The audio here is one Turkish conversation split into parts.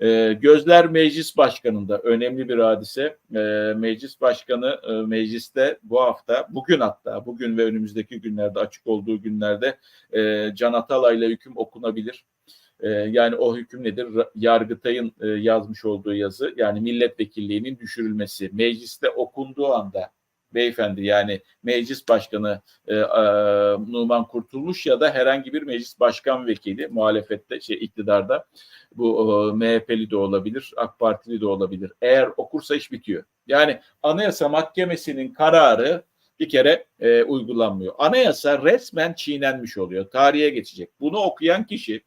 E, gözler meclis başkanında önemli bir hadise. E, meclis başkanı e, mecliste bu hafta, bugün hatta bugün ve önümüzdeki günlerde açık olduğu günlerde e, Can Atalay'la hüküm okunabilir. E, yani o hüküm nedir? Yargıtay'ın e, yazmış olduğu yazı yani milletvekilliğinin düşürülmesi. Mecliste okunduğu anda beyefendi yani meclis başkanı e, e, Numan Kurtulmuş ya da herhangi bir meclis başkan vekili muhalefette şey iktidarda bu e, MHP'li de olabilir, AK Partili de olabilir. Eğer okursa iş bitiyor. Yani Anayasa Mahkemesi'nin kararı bir kere e, uygulanmıyor. Anayasa resmen çiğnenmiş oluyor. Tarihe geçecek. Bunu okuyan kişi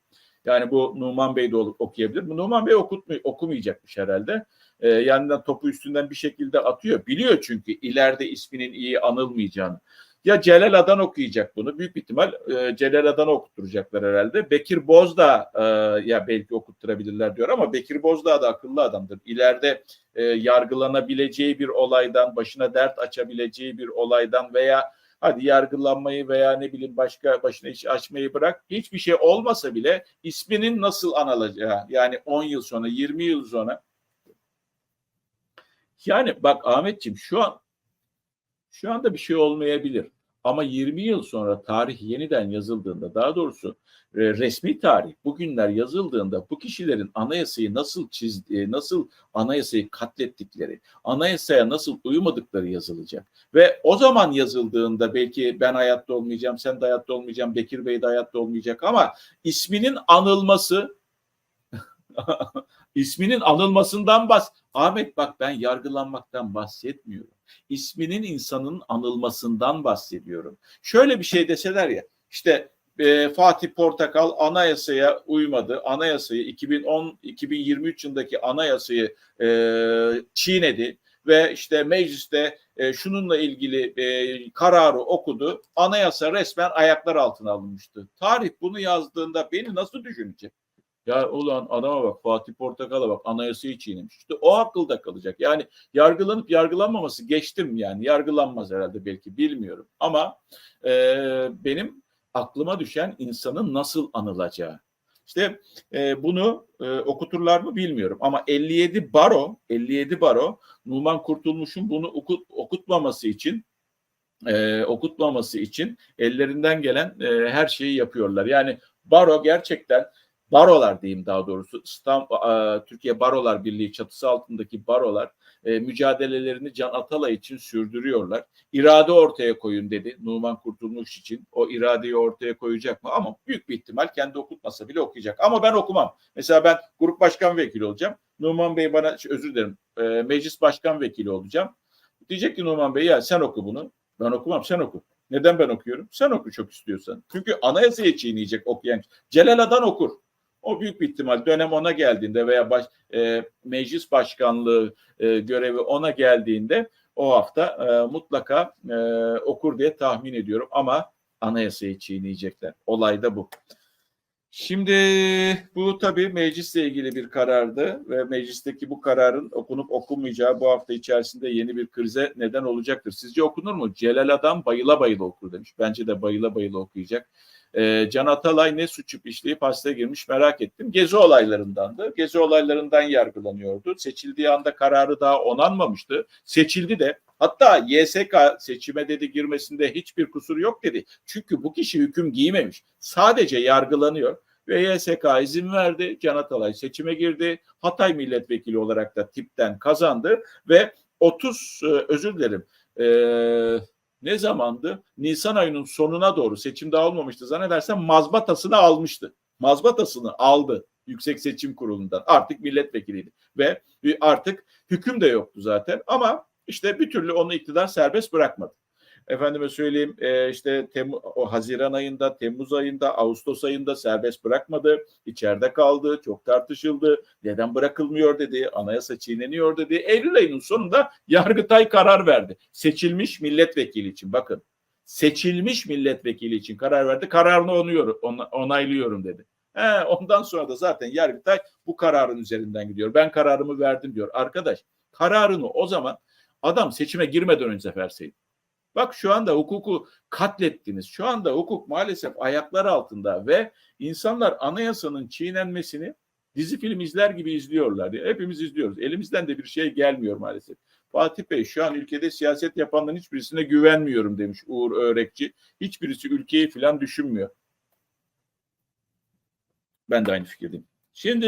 yani bu Numan Bey de okuyabilir. Bu Numan Bey okutmuyor, okumayacakmış herhalde. E, yanından topu üstünden bir şekilde atıyor. Biliyor çünkü ileride isminin iyi anılmayacağını. Ya Celal Adan okuyacak bunu. Büyük ihtimal e, Celal Adan'ı okutturacaklar herhalde. Bekir Bozdağ e, ya belki okutturabilirler diyor ama Bekir Bozdağ da akıllı adamdır. İleride e, yargılanabileceği bir olaydan, başına dert açabileceği bir olaydan veya hadi yargılanmayı veya ne bileyim başka başına iş açmayı bırak. Hiçbir şey olmasa bile isminin nasıl anılacağı yani 10 yıl sonra 20 yıl sonra yani bak Ahmetciğim şu an şu anda bir şey olmayabilir. Ama 20 yıl sonra tarih yeniden yazıldığında daha doğrusu e, resmi tarih bugünler yazıldığında bu kişilerin anayasayı nasıl çizdiği, nasıl anayasayı katlettikleri, anayasaya nasıl uymadıkları yazılacak. Ve o zaman yazıldığında belki ben hayatta olmayacağım, sen de hayatta olmayacağım, Bekir Bey de hayatta olmayacak ama isminin anılması isminin anılmasından bas. Ahmet bak ben yargılanmaktan bahsetmiyorum. İsminin insanın anılmasından bahsediyorum. Şöyle bir şey deseler ya işte e, Fatih Portakal anayasaya uymadı. Anayasayı 2010-2023 yılındaki anayasayı e, çiğnedi ve işte mecliste e, şununla ilgili e, kararı okudu. Anayasa resmen ayaklar altına alınmıştı. Tarih bunu yazdığında beni nasıl düşünecek? Ya ulan adama bak Fatih Portakal'a bak anayasayı çiğnemiş. İşte o akılda kalacak. Yani yargılanıp yargılanmaması geçtim yani. Yargılanmaz herhalde belki bilmiyorum. Ama e, benim aklıma düşen insanın nasıl anılacağı. İşte e, bunu e, okuturlar mı bilmiyorum ama 57 baro 57 baro Numan Kurtulmuş'un bunu okut, okutmaması için e, okutmaması için ellerinden gelen e, her şeyi yapıyorlar. Yani baro gerçekten barolar diyeyim daha doğrusu İstanbul, Türkiye Barolar Birliği çatısı altındaki barolar e, mücadelelerini Can Atalay için sürdürüyorlar. İrade ortaya koyun dedi Numan Kurtulmuş için. O iradeyi ortaya koyacak mı? Ama büyük bir ihtimal kendi okutmasa bile okuyacak. Ama ben okumam. Mesela ben grup başkan vekili olacağım. Numan Bey bana özür dilerim e, meclis başkan vekili olacağım. Diyecek ki Numan Bey ya sen oku bunu. Ben okumam sen oku. Neden ben okuyorum? Sen oku çok istiyorsan. Çünkü anayasayı çiğneyecek okuyan. Celal Adan okur. O büyük bir ihtimal dönem ona geldiğinde veya baş, e, meclis başkanlığı e, görevi ona geldiğinde o hafta e, mutlaka e, okur diye tahmin ediyorum ama anayasayı çiğneyecekler. Olay da bu. Şimdi bu tabii meclisle ilgili bir karardı ve meclisteki bu kararın okunup okunmayacağı bu hafta içerisinde yeni bir krize neden olacaktır. Sizce okunur mu? Celal Adam bayıla bayıla okur demiş. Bence de bayıla bayıla okuyacak. Ee, Can Atalay ne suç işleyip hapse girmiş merak ettim. Gezi olaylarındandı. Gezi olaylarından yargılanıyordu. Seçildiği anda kararı daha onanmamıştı. Seçildi de hatta YSK seçime dedi girmesinde hiçbir kusur yok dedi. Çünkü bu kişi hüküm giymemiş. Sadece yargılanıyor ve YSK izin verdi. Can Atalay seçime girdi. Hatay milletvekili olarak da tipten kazandı ve 30 e, özür dilerim. Eee ne zamandı? Nisan ayının sonuna doğru seçim daha olmamıştı zannedersem mazbatasını almıştı. Mazbatasını aldı Yüksek Seçim Kurulu'ndan. Artık milletvekiliydi ve artık hüküm de yoktu zaten ama işte bir türlü onu iktidar serbest bırakmadı. Efendime söyleyeyim e, işte Temmuz, o Haziran ayında, Temmuz ayında, Ağustos ayında serbest bırakmadı. İçeride kaldı, çok tartışıldı. Neden bırakılmıyor dedi, anayasa çiğneniyor dedi. Eylül ayının sonunda Yargıtay karar verdi. Seçilmiş milletvekili için bakın. Seçilmiş milletvekili için karar verdi. Kararını onuyorum, onaylıyorum dedi. He, ondan sonra da zaten Yargıtay bu kararın üzerinden gidiyor. Ben kararımı verdim diyor. Arkadaş kararını o zaman adam seçime girmeden önce verseydi. Bak şu anda hukuku katlettiniz. Şu anda hukuk maalesef ayaklar altında ve insanlar anayasanın çiğnenmesini dizi film izler gibi izliyorlar. Hepimiz izliyoruz. Elimizden de bir şey gelmiyor maalesef. Fatih Bey şu an ülkede siyaset yapanların hiçbirisine güvenmiyorum demiş Uğur Öğrekçi. Hiçbirisi ülkeyi falan düşünmüyor. Ben de aynı fikirdeyim. Şimdi